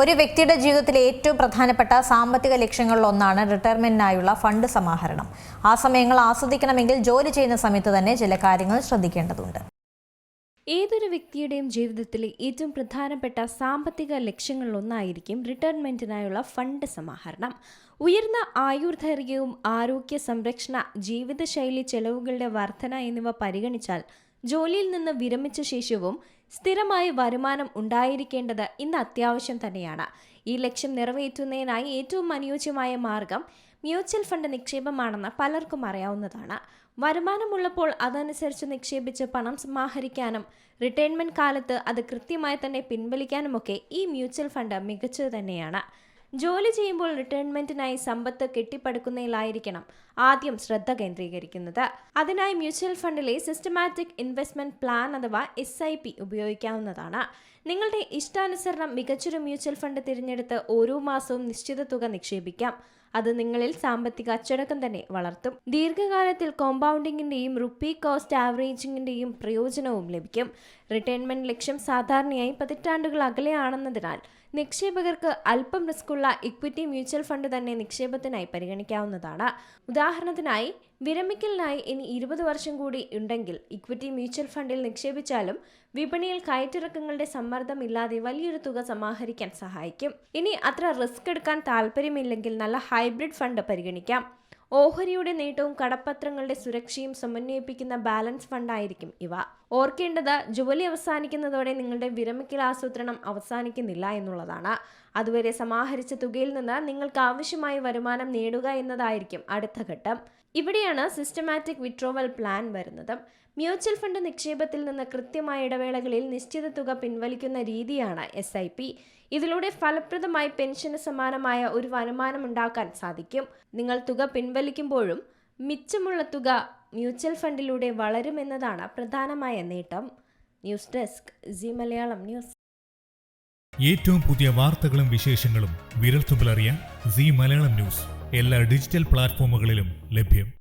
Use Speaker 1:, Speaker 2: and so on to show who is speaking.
Speaker 1: ഒരു വ്യക്തിയുടെ ജീവിതത്തിലെ ഏറ്റവും പ്രധാനപ്പെട്ട സാമ്പത്തിക ലക്ഷ്യങ്ങളിലൊന്നാണ് റിട്ടയർമെന്റിനായുള്ള ഫണ്ട് സമാഹരണം. ആ സമയങ്ങൾ ആസ്വദിക്കണമെങ്കിൽ ജോലി ചെയ്യുന്ന സമയത്ത് തന്നെ ചില കാര്യങ്ങൾ ശ്രദ്ധിക്കേണ്ടതുണ്ട്.
Speaker 2: ഏതൊരു വ്യക്തിയുടെയും ജീവിതത്തിലെ ഏറ്റവും പ്രധാനപ്പെട്ട സാമ്പത്തിക ലക്ഷ്യങ്ങളിലൊന്നായിരിക്കും റിട്ടയർമെന്റിനായുള്ള ഫണ്ട് സമാഹരണം. ഉയർന്ന ആയുർദൈർഘ്യവും ആരോഗ്യ സംരക്ഷണ ജീവിതശൈലി ചെലവുകളുടെ വർധന എന്നിവ പരിഗണിച്ചാൽ ജോലിയിൽ നിന്ന് വിരമിച്ച ശേഷവും സ്ഥിരമായ വരുമാനം ഉണ്ടായിരിക്കേണ്ടത് ഇന്ന് അത്യാവശ്യം തന്നെയാണ്. ഈ ലക്ഷ്യം നിറവേറ്റുന്നതിനായി ഏറ്റവും അനുയോജ്യമായ മാർഗം മ്യൂച്വൽ ഫണ്ട് നിക്ഷേപമാണെന്ന് പലർക്കും അറിയാവുന്നതാണ്. വരുമാനമുള്ളപ്പോൾ അതനുസരിച്ച് നിക്ഷേപിച്ച് പണം സമാഹരിക്കാനും റിട്ടയർമെന്റ് കാലത്ത് അത് കൃത്യമായി തന്നെ പിൻവലിക്കാനുമൊക്കെ ഈ മ്യൂച്വൽ ഫണ്ട് മികച്ചത് തന്നെയാണ്. ജോലി ചെയ്യുമ്പോൾ റിട്ടയർമെന്റിനായി സമ്പത്ത് കെട്ടിപ്പടുക്കുന്നതിലായിരിക്കണം ആദ്യം ശ്രദ്ധ കേന്ദ്രീകരിക്കുന്നത്. അതിനായി മ്യൂച്വൽ ഫണ്ടിലെ സിസ്റ്റമാറ്റിക് ഇൻവെസ്റ്റ്മെന്റ് പ്ലാൻ അഥവാ എസ് ഐ പി ഉപയോഗിക്കാവുന്നതാണ്. നിങ്ങളുടെ ഇഷ്ടാനുസരണം മികച്ചൊരു മ്യൂച്വൽ ഫണ്ട് തിരഞ്ഞെടുത്ത് ഓരോ മാസവും നിശ്ചിത തുക നിക്ഷേപിക്കാം. അത് നിങ്ങളിൽ സാമ്പത്തിക അച്ചടക്കം തന്നെ വളർത്തും. ദീർഘകാലത്തിൽ കോമ്പൗണ്ടിങ്ങിന്റെയും റുപ്പി കോസ്റ്റ് ആവറേജിങ്ങിന്റെയും പ്രയോജനവും ലഭിക്കും. റിട്ടയർമെന്റ് ലക്ഷ്യം സാധാരണയായി പതിറ്റാണ്ടുകൾ അകലെയാണെന്നതിനാൽ നിക്ഷേപകർക്ക് അല്പം റിസ്ക്കുള്ള ഇക്വിറ്റി മ്യൂച്വൽ ഫണ്ട് തന്നെ നിക്ഷേപത്തിനായി പരിഗണിക്കാവുന്നതാണ്. ഉദാഹരണത്തിനായി വിരമിക്കലിനായി ഇനി ഇരുപത് വർഷം കൂടി ഉണ്ടെങ്കിൽ ഇക്വിറ്റി മ്യൂച്വൽ ഫണ്ടിൽ നിക്ഷേപിച്ചാലും വിപണിയിൽ കയറ്റിറക്കങ്ങളുടെ സമ്മർദ്ദമില്ലാതെ വലിയൊരു തുക സമാഹരിക്കാൻ സഹായിക്കും. ഇനി അത്ര റിസ്ക് എടുക്കാൻ താല്പര്യമില്ലെങ്കിൽ നല്ല ഹൈബ്രിഡ് ഫണ്ട് പരിഗണിക്കാം. ഓഹരിയുടെ നേട്ടവും കടപ്പത്രങ്ങളുടെ സുരക്ഷയും സമന്വയിപ്പിക്കുന്ന ബാലൻസ് ഫണ്ടായിരിക്കും ഇവ. ഓർക്കേണ്ടത് ജോലി അവസാനിക്കുന്നതോടെ നിങ്ങളുടെ വിരമിക്കൽ ആസൂത്രണം അവസാനിക്കുന്നില്ല എന്നുള്ളതാണ്. അതുവരെ സമാഹരിച്ച തുകയിൽ നിന്ന് നിങ്ങൾക്ക് ആവശ്യമായ വരുമാനം നേടുക എന്നതായിരിക്കും അടുത്ത ഘട്ടം. ഇവിടെയാണ് സിസ്റ്റമാറ്റിക് വിഡ്രോവൽ പ്ലാൻ വരുന്നത്. മ്യൂച്വൽ ഫണ്ട് നിക്ഷേപത്തിൽ നിന്ന് കൃത്യമായ ഇടവേളകളിൽ നിശ്ചിത തുക പിൻവലിക്കുന്ന രീതിയാണ് എസ് ഐ പി ഇതിലൂടെ ഫലപ്രദമായി പെൻഷന് സമാനമായ ഒരു വരുമാനം ഉണ്ടാക്കാൻ സാധിക്കും. നിങ്ങൾ തുക പിൻവലിക്കുമ്പോഴും മിച്ചമുള്ള തുക മ്യൂച്വൽ ഫണ്ടിലൂടെ വളരുമെന്നതാണ് പ്രധാനമായ നേട്ടം. News desk G Malayalam news.
Speaker 3: ഏറ്റവും പുതിയ വാർത്തകളും വിശേഷങ്ങളും വിരൽത്തുമ്പിലറിയാൻ സി മലയാളം ന്യൂസ്. എല്ലാ ഡിജിറ്റൽ പ്ലാറ്റ്ഫോമുകളിലും ലഭ്യം.